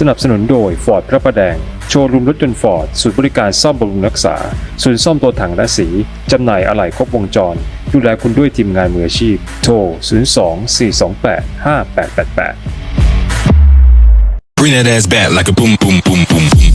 สนับสนุนโดย Ford พระประแดง โชว์รูมรถยนต์ฟอร์ดศูนย์บริการซ่อมบำรุงรักษา ศูนย์ซ่อมตัวถังและสี จำหน่ายอะไหล่ครบวงจร ดูแลคุณด้วยทีมงานมืออาชีพ โทร 02 428 5888 Bring that ass back like a boom, boom, boom, boom, boom,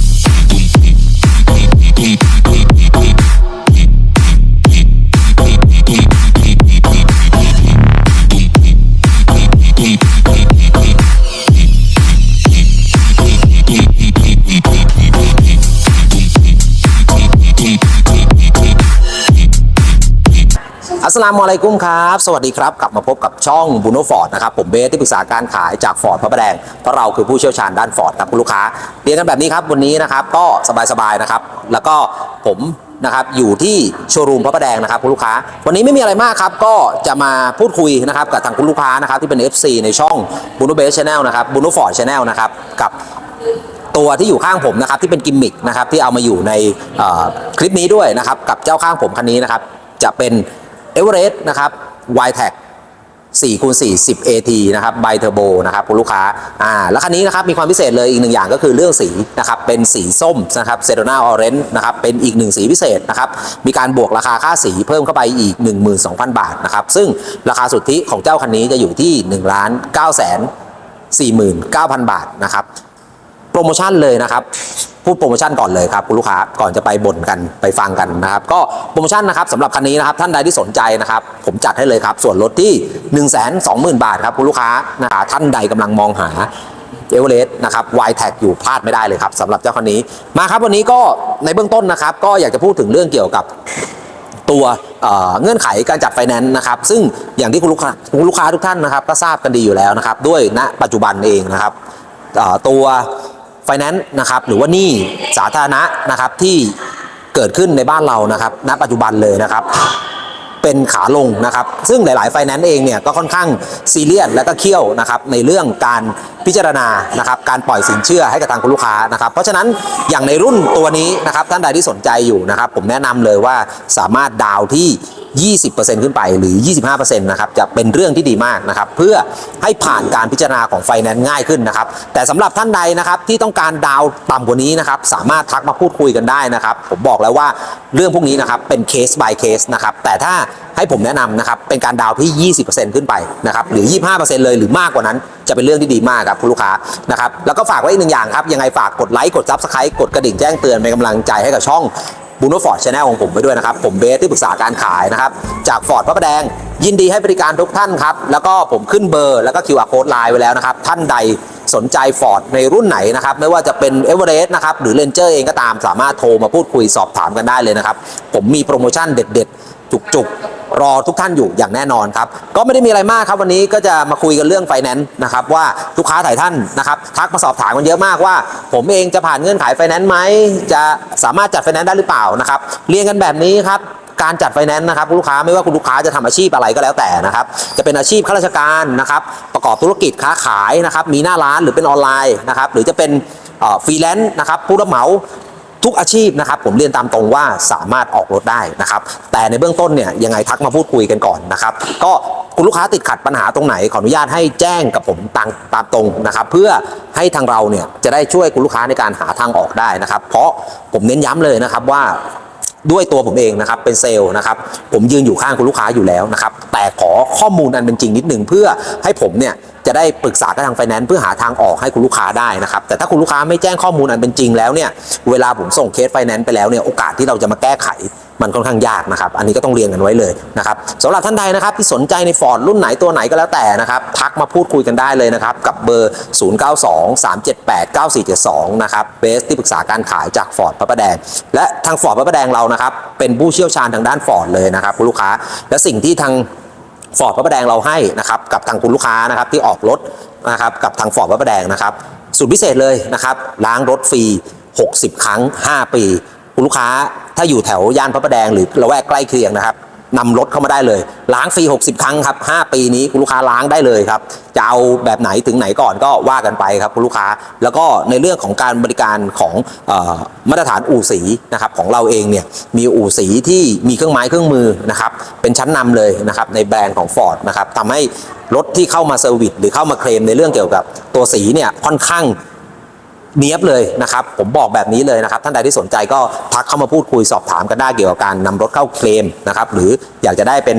อัสลามุอะลัยกุมครับ สวัสดีครับ กลับมาพบกับช่องบูโนฟอร์ดนะครับ ผมเบสที่ปรึกษาการขายจากฟอร์ดพระประแดง เพราะเราคือผู้เชี่ยวชาญด้านฟอร์ดครับคุณลูกค้าเรียนกันแบบนี้ครับ วันนี้นะครับ ก็สบายๆนะครับ แล้วก็ผมนะครับอยู่ที่โชว์รูมพระประแดงนะครับคุณลูกค้า วันนี้ไม่มีอะไรมากครับ ก็จะมาพูดคุยนะครับกับทางคุณลูกค้านะครับที่เป็น FC ในช่องบูโนเบสชาแนลนะครับบูโนฟอร์ดชาแนลนะครับกับตัวที่อยู่ข้างผมนะครับที่เป็นกิมมิคนะครับที่เอามาอยู่ในคลิปนี้ด้วยนะครับกับเจ้าข้างผมคันนี้นะครับจะเป็น e v e r e s t นะครับ y t e c 4คูณ4 10 AT นะครับไบเทอร์โบนะครับคุณลูกค้าอ่าแล้วคันนี้นะครับมีความพิเศษเลยอีกหนึ่งอย่างก็คือเรื่องสีนะครับเป็นสีส้มนะครับเซโ o นาออเรน e นะครับเป็นอีกหนึ่งสีพิเศษนะครับมีการบวกราคาค่าสีเพิ่มเข้าไปอีก 12,000 บาทนะครับซึ่งราคาสุทธิของเจ้าคันนี้จะอยู่ที่1ล้าน9 4 9 0 0 0 บาทนะครับโปรโมชั่นเลยนะครับ พูดโปรโมชั่นก่อนเลยครับคุณลูกค้าก่อนจะไปบ่นกันไปฟังกันนะครับ ก็โปรโมชั่นนะครับสำหรับคันนี้นะครับท่านใดที่สนใจนะครับ ผมจัดให้เลยครับ ส่วนลดที่ 1 2 0 0 0 0 บาทครับคุณลูกค้านะครับท่านใดกำลังมองหาเอเวอเรสต์นะครับวายแท็กอยู่พลาดไม่ได้เลยครับสำหรับเจ้าคันนี้มาครับวันนี้ก็ในเบื้องต้นนะครับ ก็อยากจะพูดถึงเรื่องเกี่ยวกับตัวเเงื่อนไขการจัดไฟแนนซ์นะครับ ซึ่งอย่างที่คุณลูกค้าคุณลูกค้าทุกท่านนะครับ ก็ทราบกันดีอยู่แล้วนะครับ ด้วยณปัจจุบันเองนะครับตัว ไฟแนนซ์นะครับหรือว่านี่สาธารณะนะครับที่เกิดขึ้นในบ้านเรานะครับณปัจจุบันเลยนะครับ เป็นขาลงนะครับ ซึ่งหลาย ๆ ไฟแนนซ์เองเนี่ยก็ค่อนข้างซีเรียสและก็เคี่ยวนะครับในเรื่องการ พิจารณานะครับการปล่อยสินเชื่อให้กับทางคุณลูกค้านะครับ เพราะฉะนั้นอย่างในรุ่นตัวนี้นะครับท่านใดที่สนใจอยู่นะครับ ผมแนะนำเลยว่าสามารถดาวที่ 20%ขึ้นไปหรือ 25%นะครับจะเป็นเรื่องที่ดีมากนะครับ เพื่อให้ผ่านการพิจารณาของไฟแนนซ์ง่ายขึ้นนะครับ แต่สำหรับท่านใดนะครับที่ต้องการดาวต่ำกว่านี้นะครับ สามารถทักมาพูดคุยกันได้นะครับ ผมบอกแล้วว่าเรื่องพวกนี้นะครับเป็นเคส by เคสนะครับแต่ถ้า ให้ผมแนะนำนะครับเป็นการดาวน์ที่ 20%ขึ้นไปนะครับหรือ 25%เลยหรือมากกว่านั้นจะเป็นเรื่องที่ดีมากครับคุณลูกค้านะครับแล้วก็ฝากไว้อีกหนึ่งอย่างครับยังไงฝากกดไลค์กดซับสไครต์กดกระดิ่งแจ้งเตือนเป็นกำลังใจให้กับช่องบูโนฟอร์ดชาแนลของผมไปด้วยนะครับ ผมเบสที่ปรึกษาการขายนะครับ จากฟอร์ดพระประแดง ยินดีให้บริการทุกท่านครับ แล้วก็ผมขึ้นเบอร์แล้วก็ QR code ไลน์ไว้แล้วนะครับ ท่านใดสนใจฟอร์ดในรุ่นไหนนะครับ ไม่ว่าจะเป็นเอเวอเรสต์นะครับหรือเลนเจอร์เองก็ตามสามารถโทรมาพูดคุยสอบถามกันได้เลยนะครับ ผมมีโปรโมชั่นเด็ดๆ จุกๆ รอทุกท่านอยู่อย่างแน่นอนครับ ก็ไม่ได้มีอะไรมากครับวันนี้ก็จะมาคุยกันเรื่องไฟแนนซ์นะครับว่าลูกค้าหลายท่านนะครับทักมาสอบถามกันเยอะมากว่า ผมเองจะผ่านเงื่อนไขไฟแนนซ์ไหมจะสามารถจัดไฟแนนซ์ได้หรือเปล่านะครับเรียนกันแบบนี้ครับการจัดไฟแนนซ์นะครับคุณลูกค้าไม่ว่าคุณลูกค้าจะทำอาชีพอะไรก็แล้วแต่นะครับจะเป็นอาชีพข้าราชการนะครับประกอบธุรกิจค้าขายนะครับมีหน้าร้านหรือเป็นออนไลน์นะครับหรือจะเป็นฟรีแลนซ์นะครับผู้รับเหมา ทุกอาชีพนะครับผมเรียนตามตรงว่าสามารถออกรถได้นะครับแต่ในเบื้องต้นเนี่ยยังไงทักมาพูดคุยกันก่อนนะครับก็คุณลูกค้าติดขัดปัญหาตรงไหนขออนุญาตให้แจ้งกับผมตามตามตรงนะครับเพื่อให้ทางเราเนี่ยจะได้ช่วยคุณลูกค้าในการหาทางออกได้นะครับ เพราะผมเน้นย้ำเลยนะครับว่า ด้วยตัวผมเองนะครับเป็นเซลล์นะครับผมยืนอยู่ข้างคุณลูกค้าอยู่แล้วนะครับแต่ขอข้อมูลอันเป็นจริงนิดหนึ่งเพื่อให้ผมเนี่ยจะได้ปรึกษากับทางไฟแนนซ์เพื่อหาทางออกให้คุณลูกค้าได้นะครับแต่ถ้าคุณลูกค้าไม่แจ้งข้อมูลอันเป็นจริงแล้วเนี่ยเวลาผมส่งเคสไฟแนนซ์ไปแล้วเนี่ยโอกาสที่เราจะมาแก้ไข มันค่อนข้างยากนะครับ อันนี้ก็ต้องเรียนกันไว้เลยนะครับสำหรับท่านใดนะครับที่สนใจในฟอร์ดรุ่นไหนตัวไหนก็แล้วแต่นะครับ ทักมาพูดคุยกันได้เลยนะครับ กับเบอร์ 0923789472 นะครับเบสที่ปรึกษาการขายจากฟอร์ดพระประแดง และทางฟอร์ดพระประแดงเรานะครับ เป็นผู้เชี่ยวชาญทางด้านฟอร์ดเลยนะครับคุณลูกค้า และสิ่งที่ทางฟอร์ดพระประแดงเราให้นะครับกับทางคุณลูกค้านะครับที่ออกรถนะครับกับทางฟอร์ดพระประแดงนะครับสุดพิเศษเลยนะครับล้างรถฟรี 60 ครั้ง 5 ปี ลูกค้าถ้าอยู่แถวย่านพระประแดงหรือละแวกใกล้เคียงนะครับนำรถเข้ามาได้เลย ล้างฟรี 60 ครั้งครับ 5 ปีนี้คุณลูกค้าล้างได้เลยครับ จะเอาแบบไหนถึงไหนก่อนก็ว่ากันไปครับคุณลูกค้า แล้วก็ในเรื่องของการบริการของออมาตรฐานอู่สีนะครับของเราเองเนี่ยมีอู่สีที่มีเครื่องไม้เครื่องมือนะครับเป็นชั้นนำเลยนะครับในแบรนด์ของ Ford นะครับทำให้รถที่เข้ามาเซอร์วิสหรือเข้ามาเคลมในเรื่องเกี่ยวกับตัวสีเนี่ยค่อนข้าง เนียบเลยนะครับ ผมบอกแบบนี้เลยนะครับ ท่านใดที่สนใจก็ทักเข้ามาพูดคุยสอบถามกันได้เกี่ยวกับการนำรถเข้าเคลมนะครับหรืออยากจะได้เป็น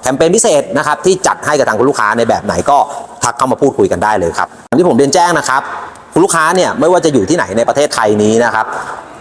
แคมเปญพิเศษนะครับที่จัดให้กับทางคุณลูกค้าในแบบไหนก็ทักเข้ามาพูดคุยกันได้เลยครับที่ผมเรียนแจ้งนะครับคุณลูกค้าเนี่ยไม่ว่าจะอยู่ที่ไหนในประเทศไทยนี้นะครับ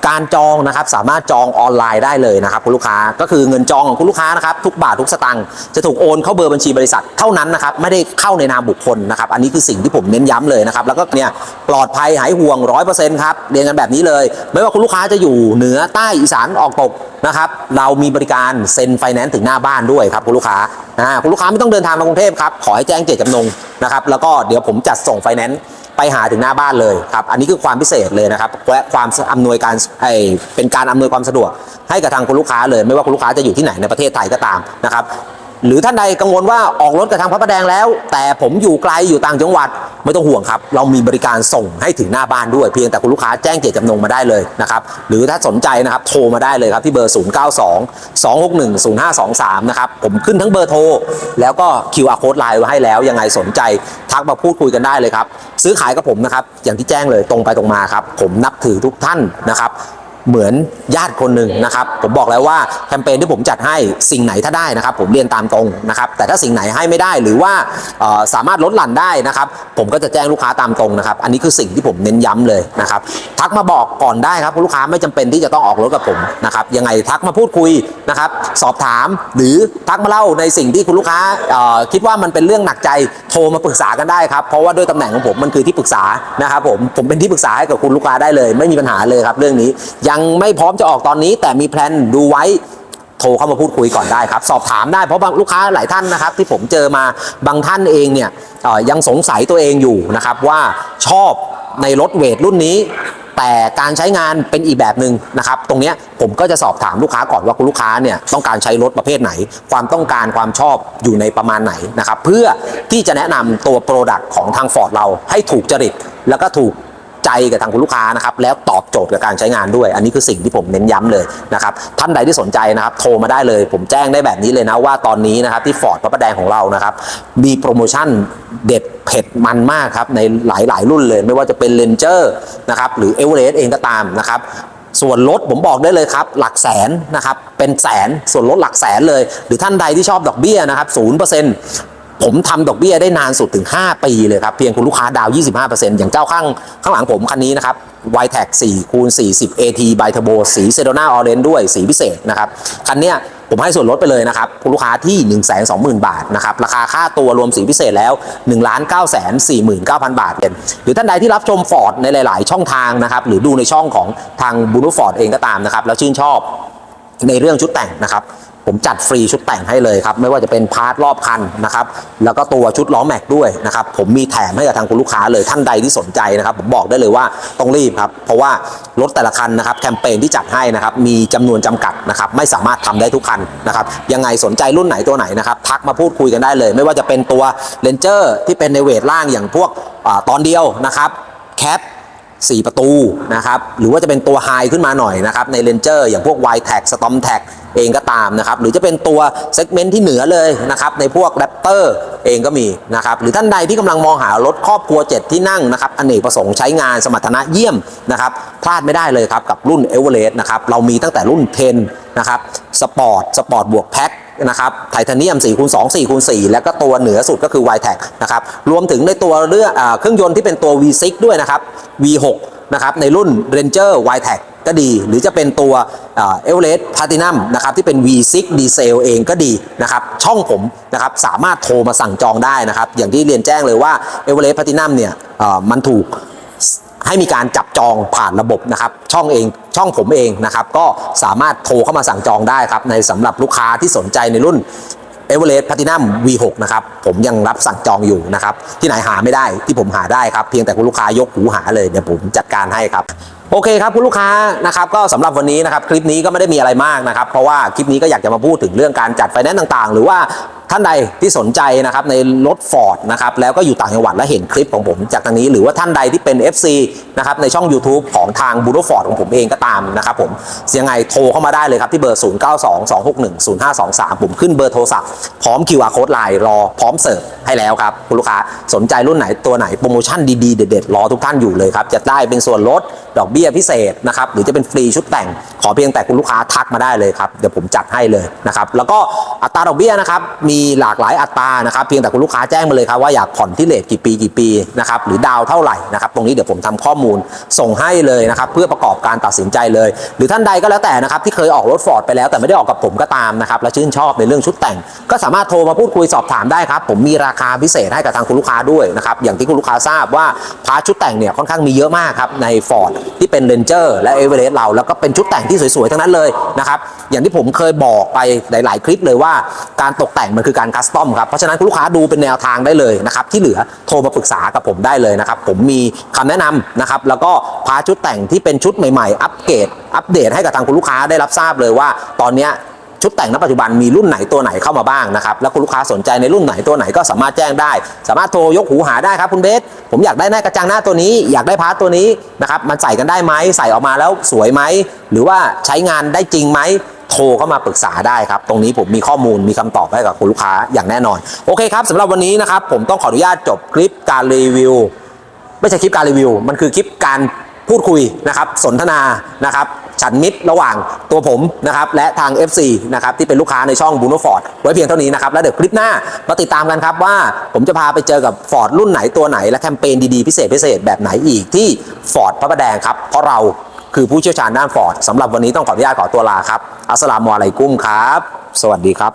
การจองนะครับสามารถจองออนไลน์ได้เลยนะครับคุณลูกค้าก็คือเงินจองของคุณลูกค้านะครับทุกบาททุกสตางค์จะถูกโอนเข้าเบอร์บัญชีบริษัทเท่านั้นนะครับไม่ได้เข้าในนามบุคคลนะครับอันนี้คือสิ่งที่ผมเน้นย้ำเลยนะครับแล้วก็เนี่ยปลอดภัยหายห่วงร้อยเปอร์เซ็นต์ครับเรียนกันแบบนี้เลย ไม่ว่าคุณลูกค้าจะอยู่เหนือใต้อีสานออกตกนะครับเรามีบริการเซ็นไฟแนนซ์ถึงหน้าบ้านด้วยครับคุณลูกค้าอ่าคุณลูกค้าไม่ต้องเดินทางมากรุงเทพครับขอให้แจ้งเจตจำนงนะครับแล้วก็เดี๋ยวผมจัดส่งไฟแนนซ์ ไปหาถึงหน้าบ้านเลยครับ อันนี้คือความพิเศษเลยนะครับและความอำนวยการไอเป็นการอำนวยความสะดวกให้กับทางคุณลูกค้าเลย ไม่ว่าคุณลูกค้าจะอยู่ที่ไหนในประเทศไทยก็ตามนะครับ หรือท่านใดกังวลว่าออกรถกับทางพระประแดงแล้ว แต่ผมอยู่ไกลอยู่ต่างจังหวัด ไม่ต้องห่วงครับ เรามีบริการส่งให้ถึงหน้าบ้านด้วย เพียงแต่คุณลูกค้าแจ้งเจตจำนงมาได้เลยนะครับ หรือถ้าสนใจนะครับโทรมาได้เลยครับที่เบอร์ 092 261 0523 นะครับ ผมขึ้นทั้งเบอร์โทร แล้วก็ QR code ไลน์ไว้ให้แล้ว ยังไงสนใจทักมาพูดคุยกันได้เลยครับซื้อขายกับผมนะครับอย่างที่แจ้งเลยตรงไปตรงมาครับผมนับถือทุกท่านนะครับ เหมือนญาติคนหนึ่งนะครับผมบอกแล้วว่าแคมเปญที่ผมจัดให้สิ่งไหนถ้าได้นะครับ ผมเรียนตามตรงนะครับ แต่ถ้าสิ่งไหนให้ไม่ได้หรือว่าสามารถลดหลั่นได้นะครับ ผมก็จะแจ้งลูกค้าตามตรงนะครับ อันนี้คือสิ่งที่ผมเน้นย้ำเลยนะครับทักมาบอกก่อนได้ครับคุณลูกค้าไม่จำเป็นที่จะต้องออกรถกับผมนะครับยังไงทักมาพูดคุยนะครับสอบถามหรือทักมาเล่าในสิ่งที่คุณลูกค้าคิดว่ามันเป็นเรื่องหนักใจโทรมาปรึกษากันได้ครับเพราะว่าด้วยตำแหน่งของผมมันคือที่ปรึกษานะครับผมผมเป็นที่ปรึกษาให้กับคุณลูกค้าได้เลย ไม่มีปัญหาเลยครับเรื่องนี้ ยังไม่พร้อมจะออกตอนนี้ แต่มีแพลนดูไว้โทรเข้ามาพูดคุยก่อนได้ครับ สอบถามได้เพราะบางลูกค้าหลายท่านนะครับ ที่ผมเจอมาบางท่านเองเนี่ยยังสงสัยตัวเองอยู่นะครับว่าชอบในรถเวทรุ่นนี้ แต่การใช้งานเป็นอีกแบบหนึ่งนะครับ ตรงนี้ผมก็จะสอบถามลูกค้าก่อนว่าคุณลูกค้าเนี่ยต้องการใช้รถประเภทไหน ความต้องการความชอบอยู่ในประมาณไหนนะครับ เพื่อที่จะแนะนำตัวโปรดักต์ของทางฟอร์ดเราให้ถูกจริตแล้วก็ถูก ใจกับทางคุณลูกค้านะครับแล้วตอบโจทย์กับการใช้งานด้วย อันนี้คือสิ่งที่ผมเน้นย้ำเลยนะครับท่านใดที่สนใจนะครับโทรมาได้เลย ผมแจ้งได้แบบนี้เลยนะว่าตอนนี้นะครับที่ฟอร์ดพระประแดงของเรานะครับมีโปรโมชั่นเด็ดเผ็ดมันมากครับในหลาย ๆ รุ่นเลย ไม่ว่าจะเป็นเลนเจอร์นะครับหรือเอเวอเรสต์เองก็ตามนะครับส่วนลดผมบอกได้เลยครับ หลักแสนนะครับ เป็นแสนส่วนลดหลักแสนเลย หรือท่านใดที่ชอบดอกเบี้ยนะครับศูนย์เปอร์เซ็นต์ ผมทำดอกเบี้ยได้นานสุดถึง 5 ปีเลยครับ เพียงคุณลูกค้าดาวน์25%อย่างเจ้าข้างข้างหลังผมคันนี้นะครับ y t e c 4คูณ40 AT by Turbo สีเซโดนาออเรนด้วยสีพิเศษนะครับ คันเนี้ยผมให้ส่วนลดไปเลยนะครับ คุณลูกค้าที่ 120,000 บาทนะครับ ราคาค่าตัวรวมสีพิเศษแล้ว 1 9 4 9 0 0 0 บาทเป็นหรือท่านใดที่รับชมฟอร์ดในหลาย ๆ ช่องทางนะครับ หรือดูในช่องของทางบูโนฟอร์ดเองก็ตามนะครับ แล้วชื่นชอบในเรื่องชุดแต่งนะครับ ผมจัดฟรีชุดแต่งให้เลยครับ ไม่ว่าจะเป็นพาร์ทรอบคันนะครับแล้วก็ตัวชุดล้อแม็กด้วยนะครับผมมีแถมให้กับทางคุณลูกค้าเลยท่านใดที่สนใจนะครับผมบอกได้เลยว่าต้องรีบครับเพราะว่ารถแต่ละคันนะครับแคมเปญที่จัดให้นะครับมีจำนวนจำกัดนะครับไม่สามารถทำได้ทุกคันนะครับยังไงสนใจรุ่นไหนตัวไหนนะครับทักมาพูดคุยกันได้เลย ไม่ว่าจะเป็นตัวเลนเจอร์ที่เป็นในเวทล่างอย่างพวกอตอนเดียวนะครับแคป4 ประตูนะครับหรือว่าจะเป็นตัวไฮขึ้นมาหน่อยนะครับใน Ranger อย่างพวก y t a g Storm t a g เองก็ตามนะครับ หรือจะเป็นตัวเซกเมนต์ที่เหนือเลยนะครับในพวก Raptor เองก็มีนะครับหรือท่านใดที่กำลังมองหารถครอบครัว 7 ที่นั่งนะครับอเนกประสงค์ใช้งานสมรรถนะเยี่ยมนะครับพลาดไม่ได้เลยครับกับรุ่น e v e r e s t นะครับเรามีตั้งแต่รุ่น 10 นะครับสปอร์ตสปอร์ตบวกแพ็คนะครับไทเทเนียม4คูณ2 4คูณ4แล้วก็ตัวเหนือสุดก็คือ y t e c นะครับรวมถึงในตัวเรื่องเครื่องยนต์ที่เป็นตัว V6 ด้วยนะครับ V6 นะครับในรุ่น Ranger y t e c ก็ดี หรือจะเป็นตัวเอเวอเรสต์พาตินัมนะครับที่เป็น V6 ดีเซลเองก็ดีนะครับช่องผมนะครับสามารถโทรมาสั่งจองได้นะครับอย่างที่เรียนแจ้งเลยว่าเอเวอเรสต์พาตินัมเนี่ยมันถูกให้มีการจับจองผ่านระบบนะครับช่องเองช่องผมเองนะครับก็สามารถโทรเข้ามาสั่งจองได้ครับในสำหรับลูกค้าที่สนใจในรุ่น เอเวอเรสต์แพลตินัม V6 นะครับ ผมยังรับสั่งจองอยู่นะครับ ที่ไหนหาไม่ได้ที่ผมหาได้ครับ เพียงแต่คุณลูกค้ายกหูหาเลยเดี๋ยวผมจัดการให้ครับ โอเคครับคุณลูกค้านะครับก็สำหรับวันนี้นะครับ คลิปนี้ก็ไม่ได้มีอะไรมากนะครับ เพราะว่าคลิปนี้ก็อยากจะมาพูดถึงเรื่องการจัดไฟแนนซ์ต่างๆ หรือว่า ท่านใดที่สนใจนะครับในรถ Ford นะครับแล้วก็อยู่ต่างจังหวัดและเห็นคลิปของผมจากทางนี้ หรือว่าท่านใดที่เป็น FC นะครับในช่อง YouTube ของทางบูโ o ฟอร์ดของผมเองก็ตามนะครับผมยังไงโทรเข้ามาได้เลยครับที่เบอร์ 0922610523 ผมขึ้นเบอร์โทรศัพท์พร้อม QR code ไลน์รอพร้อมเสิร์ฟให้แล้วครับคุณลูกค้าสนใจรุ่นไหนตัวไหนโปรโมชั่นดีๆเด็ดๆรอทุกท่านอยู่เลยครับจะได้เป็นส่วนลดดอกเบี้ยพิเศษนะครับหรือจะเป็นฟรีชุดแต่ง ขอเพียงแต่คุณลูกค้าทักมาได้เลยครับเดี๋ยวผมจัดให้เลยนะครับแล้วก็อัตราดอกเบี้ยนะครับมีหลากหลายอัตรานะครับเพียงแต่คุณลูกค้าแจ้งมาเลยครับว่าอยากผ่อนที่เลทกี่ปีกี่ปีนะครับหรือดาวเท่าไหร่นะครับตรงนี้เดี๋ยวผมทำข้อมูลส่งให้เลยนะครับเพื่อประกอบการตัดสินใจเลย หรือท่านใดก็แล้วแต่นะครับที่เคยออกรถฟอร์ดไปแล้วแต่ไม่ได้ออกกับผมก็ตามนะครับและชื่นชอบในเรื่องชุดแต่ง ก็สามารถโทรมาพูดคุยสอบถามได้ครับผมมีราคาพิเศษให้กับทางคุณลูกค้าด้วยนะครับอย่างที่คุณลูกค้าทราบว่าพาร์ทชุดแต่งเนี่ยค่อนข้างมีเยอะมากครับใน Ford ที่เป็น Ranger และ e v e r e s t เราแล้วก็เป็นชุดแต่งที่สวยๆทั้งนั้นเลย นะครับ อย่างที่ผมเคยบอกไปหลาย ๆ คลิปเลยว่าการตกแต่งมันคือการคัสตอมครับ เพราะฉะนั้นคุณลูกค้าดูเป็นแนวทางได้เลยนะครับที่เหลือโทรมาปรึกษากับผมได้เลยนะครับ ผมมีคำแนะนำนะครับ แล้วก็พาชุดแต่งที่เป็นชุดใหม่ ๆ อัปเกรดอัปเดตให้กับทางคุณลูกค้าได้รับทราบเลยว่า ตอนนี้ชุดแต่งณปัจจุบันมีรุ่นไหนตัวไหนเข้ามาบ้างนะครับ แล้วคุณลูกค้าสนใจในรุ่นไหนตัวไหนก็สามารถแจ้งได้ สามารถโทรยกหูหาได้ครับคุณเบส ผมอยากได้หน้ากระจังหน้าตัวนี้ อยากได้พาร์ตตัวนี้นะครับมันใส่กันได้ไหมใส่ออกมาแล้วสวยไหมหรือว่าใช้งานได้จริงไหมโทรเข้ามาปรึกษาได้ครับ ตรงนี้ผมมีข้อมูลมีคำตอบให้กับคุณลูกค้าอย่างแน่นอน โอเคครับสำหรับวันนี้นะครับผมต้องขออนุญาตจบคลิปการรีวิว ไม่ใช่คลิปการรีวิว มันคือคลิปการ พูดคุยนะครับสนทนานะครับฉันมิตรระหว่างตัวผมนะครับและทาง FC นะครับที่เป็นลูกค้าในช่องบูโนฟอร์ดไว้เพียงเท่านี้นะครับ แล้วเดี๋ยวคลิปหน้ามาติดตามกันครับว่าผมจะพาไปเจอกับ Ford รุ่นไหนตัวไหน และแคมเปญดีๆ พิเศษพิเศษแบบไหนอีกที่ Ford พระประแดงครับ เพราะเราคือผู้เชี่ยวชาญด้าน Ford สำหรับวันนี้ต้องขออนุญาตขอตัวลาครับอัสสลามุอะลัยกุมครับ สวัสดีครับ